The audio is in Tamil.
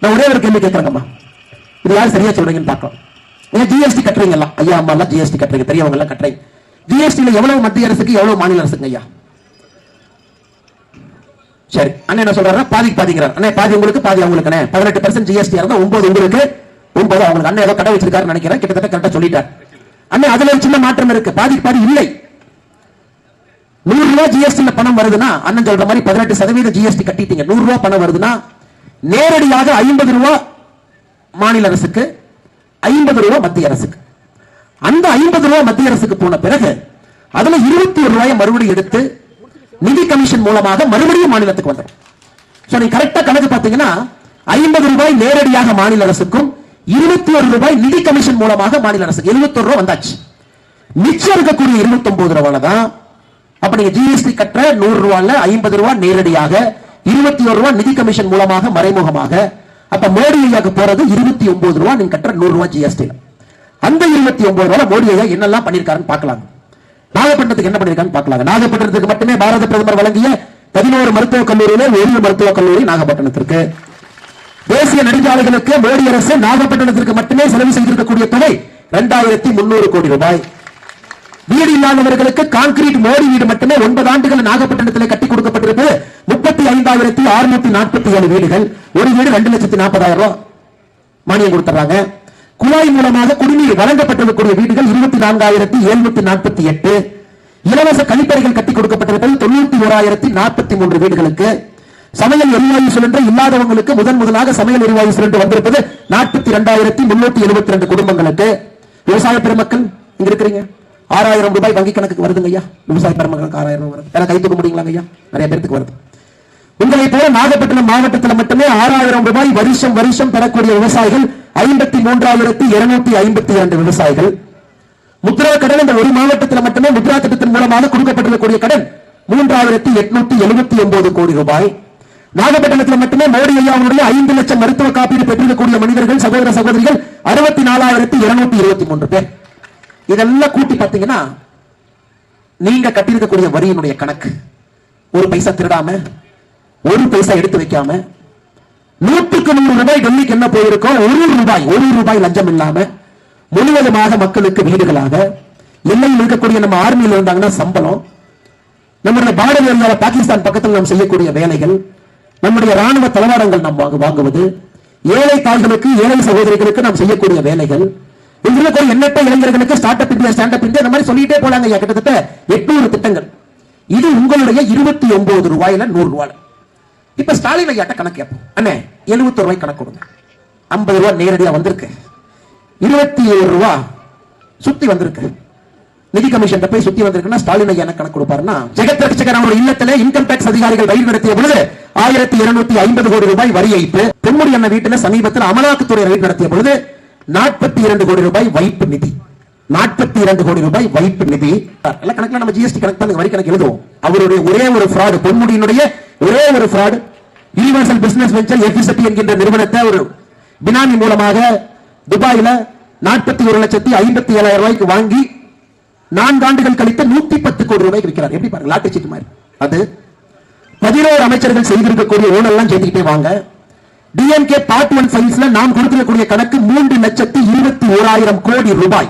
நான் ஒரே ஒரு கேள்வி கேட்கறேங்கம்மா. இது யாரும் சரியா சொல்றீங்கன்னு பார்க்கலாம். ஏன் ஜிஎஸ்டி கட்டுறீங்களா ஐயா அம்மா எல்லாம் ஜிஎஸ்டி கட்டுறீங்க. பெரியவங்க எல்லாம் கட்டுறீங்க ஜிஎஸ்டில எவ்வளவு மத்திய அரசுக்கு எவ்வளவு மாநில அரசுங்க ஐயா? சரி அண்ணன் என்ன சொல்றாரு பாதிக்கு பாதிக்கிறார் அண்ணே பாதி உங்களுக்கு பாதி அவங்களுக்கு அண்ணே பதினெட்டு பர்சன்ட் ஜிஎஸ்டி இருந்தா ஒன்பது உங்களுக்கு ஒன்பது அவங்களுக்கு. அண்ணன் ஏதோ கடை வச்சிருக்காரு நினைக்கிறேன். கிட்டத்தட்ட கரெக்டா சொல்லிட்டார். அண்ணா அதுல ஒரு சின்ன மாற்றம் இருக்கு. பாதிக்கு பாதி இல்லை. நூறு ரூபாய் ஜிஎஸ்டி பணம் வருதுன்னா அண்ணன் சொல்ற மாதிரி பதினெட்டு சதவீத ஜிஎஸ்டி கட்டிட்டீங்க. நூறு ரூபாய் பணம் வருதுன்னா நேரடியாக ஐம்பது ரூபாய் மாநில அரசுக்கு ஐம்பது ரூபாய் மத்திய அரசுக்கு. அந்த ஐம்பது ரூபாய் மத்திய அரசுக்கு போன பிறகு அதுல இருபத்தி ஒரு ரூபாயை மறுபடியும் எடுத்து நிதி கமிஷன் மூலமாக மறுபடியும் மாநிலத்துக்கு வந்துடும். கரெக்டா கணக்கு பாத்தீங்கன்னா ஐம்பது ரூபாய் நேரடியாக மாநில அரசுக்கும் இருபத்தி ஒரு ரூபாய் நிதி கமிஷன் மூலமாக மாநில அரசுக்கு எழுபத்தி ரூபாய் வந்தாச்சு. மிச்சம் இருக்கக்கூடிய இருபத்தி ஒன்பது ரூபாய் தான் அப்ப நீங்க ஜிஎஸ்டி கட்டுற நூறு ரூபாய்ல ஐம்பது ரூபாய் நேரடியாக இருபத்தி ஒரு ரூபாய் நிதி கமிஷன் மூலமாக மறைமுகமாக. அப்ப மோடி ஐயாக்கு போறது இருபத்தி ஒன்பது ரூபாய் நீங்க கட்டுற நூறு ரூபாய் ஜிஎஸ்டி அந்த இருபத்தி ஒன்பது ரூபாய் மோடி ஐயா என்னெல்லாம் பண்ணிருக்காருன்னு பாக்கலாம் நாகப்பட்டினத்துக்கு என்ன பண்ணிருக்கான்னு பாக்கலாம் நாகப்பட்டினத்துக்கு மட்டுமே பாரத பிரதமர் வழங்கிய பதினோரு மருத்துவக் கல்லூரியில ஒரு மருத்துவக் கல்லூரி நாகப்பட்டினத்திற்கு. தேசிய நெடுஞ்சாலைகளுக்கு மோடி அரசு நாகப்பட்டினத்திற்கு மட்டுமே செலவு செய்திருக்கக்கூடிய தொகை இரண்டாயிரத்தி முன்னூறு கோடி ரூபாய். வீடு இல்லாதவர்களுக்கு கான்கிரீட் மோடி வீடு மட்டுமே ஒன்பது ஆண்டுகள் நாகப்பட்டினத்தில் கட்டி கொடுக்கப்பட்டிருப்பது ஐந்தாயிரத்தி அறுநூத்தி நாற்பத்தி ஏழு வீடுகள் ஒரு வீடு ரெண்டு லட்சத்தி நாற்பதாயிரம் ரூபாய் மானியம் கொடுத்துறாங்க. குழாய் மூலமாக குடிநீர் வழங்கப்பட்டிருக்கக்கூடிய வீடுகள் இருபத்தி நான்காயிரத்தி எழுநூத்தி நாற்பத்தி எட்டு. இலவச கழிப்பறைகள் கட்டி கொடுக்கப்பட்டிருப்பது தொண்ணூத்தி ஓராயிரத்தி நாற்பத்தி மூன்று வீடுகளுக்கு. சமையல் எரிவாயு சிலிண்டர் இல்லாதவங்களுக்கு முதன் முதலாக சமையல் எரிவாயு சிலிண்டர் வந்திருப்பது நாற்பத்தி இரண்டாயிரத்தி முன்னூத்தி எழுபத்தி ரெண்டு குடும்பங்களுக்கு. விவசாய பெருமக்கள் இங்க இருக்கிறீங்க? ஆறாயிரம் ரூபாய் வங்கி கணக்குக்கு வருதுங்க ஐயா. விவசாய பெருமக்களுக்கு ஆறாயிரம் ரூபாய் வருது. யாராவது கை தூக்க ஐயா? நிறைய பேருக்கு வருது. உங்களை போல நாகப்பட்டினம் மாவட்டத்தில் மட்டுமே ஆறாயிரம் ரூபாய் வருஷம் வருஷம் பெறக்கூடிய விவசாயிகள் ஐம்பத்தி மூன்றாயிரத்தி இருநூத்தி ஐம்பத்தி இரண்டு விவசாயிகள். முத்ரா கடன் இந்த ஒரு மாவட்டத்தில் மட்டுமே முத்ரா திட்டத்தின் மூலமாக கொடுக்கப்பட்டிருக்கக்கூடிய கடன் மூன்றாயிரத்தி எட்நூத்தி எழுபத்தி ஒன்பது கோடி ரூபாய். நாகப்பட்டினத்தில் மட்டுமே மோடி ஐயா அவருடைய ஐந்து லட்சம் மருத்துவ காப்பீடு பெற்றிருக்கக்கூடிய மனிதர்கள் சகோதர சகோதரிகள் அறுபத்தி நாலாயிரத்தி இருநூத்தி இருபத்தி மூன்று பேர். இதெல்லாம் கூட்டி பார்த்தீங்கன்னா நீங்க கட்டியிருக்கக்கூடிய வரியினுடைய கணக்கு. ஒரு பைசா திருடாம ஒரு பைசா எடுத்து வைக்காம நூற்றுக்கு நூறு ரூபாய் டெல்லிக்கு என்ன போயிருக்கோம் ஒரு ரூபாய் ஒரு ரூபாய் லஞ்சம் இல்லாம முழுவதுமாக மக்களுக்கு வீடுகளாக எல்லையில் இருக்கக்கூடிய நம்ம ஆர்மியில் இருந்தாங்கன்னா சம்பளம் நம்முடைய பார்டர் இருந்தால பாகிஸ்தான் பக்கத்தில் நாம் செய்யக்கூடிய வேலைகள் நம்முடைய ராணுவ தளவாடங்கள் நாம் வாங்குவது ஏழை தாள்களுக்கு ஏழை சகோதரிகளுக்கு நாம் செய்யக்கூடிய வேலைகள் இதுல கூட எண்ணற்ற இளைஞர்களுக்கு start up India stand up India இந்த மாதிரி சொல்லிட்டே போலாங்க கிட்டத்தட்ட எட்நூறு திட்டங்கள். இது உங்களுடைய இருபத்தி ஒன்பது ரூபாயில நூறு ரூபாய். இப்ப ஸ்டாலின் ஐயாட்ட கணக்கு கேட்போம். அண்ணே எழுபத்தி ரூபாய் கணக்கு கொடுங்க. ஐம்பது ரூபாய் நேரடியா வந்திருக்கு. இருபத்தி ஏழு ரூபா சுத்தி வந்திருக்கு. நிதி கமிஷன் போய் சுத்தி வந்திருக்குன்னா ஸ்டாலின் ஐயா என்ன கணக்கு கொடுப்பாருன்னா ஜெகத் ரட்சகர் அவருடைய இல்லத்துல இன்கம் டாக்ஸ் அதிகாரிகள் வயிறு நடத்திய பொழுது ஆயிரத்தி இருநூத்தி ஐம்பது கோடி ரூபாய் வரி ஏய்ப்பு பொன்முடி அண்ணன் வீட்டுல சமீபத்தில் அமலாக்கத்துறை வயிறு நடத்திய பொழுது நாற்பத்தி இரண்டு கோடி ரூபாய் வைப்பு நிதி. நாற்பத்தி இரண்டு கோடி ரூபாய் வைப்பு நிதி. எல்லாம் கணக்குல நம்ம ஜிஎஸ்டி கணக்கு தான் வரி கணக்கு எழுதுவோம். அவருடைய ஒரே ஒரு ஃப்ராடு பொன்முடியினுடைய ஒரே ஒரு ஃப்ராடு யூனிவர்சல் பிசினஸ் வெஞ்சர் எஃபிசட்டி என்கின்ற நிறுவனத்தை ஒரு பினாமி மூலமாக துபாயில நாற்பத்தி ஒரு லட்சத்தி ஐம்பத்தி ஏழாயிரம் ரூபாய்க்கு வாங்கி நான்கு ஆண்டுகள் கழித்து நூத்தி பத்து கோடி ரூபாய்க்கு விற்கிறார். எப்படி பாருங்க லாட்டரி சீட்டு மாதிரி. அது பதினோரு அமைச்சர்கள் செய்திருக்கக்கூடிய ஊழல்லாம் செய்துக்கிட்டே வாங்க. டிஎம்கே பார்ட் ஒன் ஃபைல்ஸ்ல நாம் கொடுத்திருக்கக்கூடிய கணக்கு மூன்று லட்சத்தி இருபத்தி ஓராயிரம் கோடி ரூபாய்.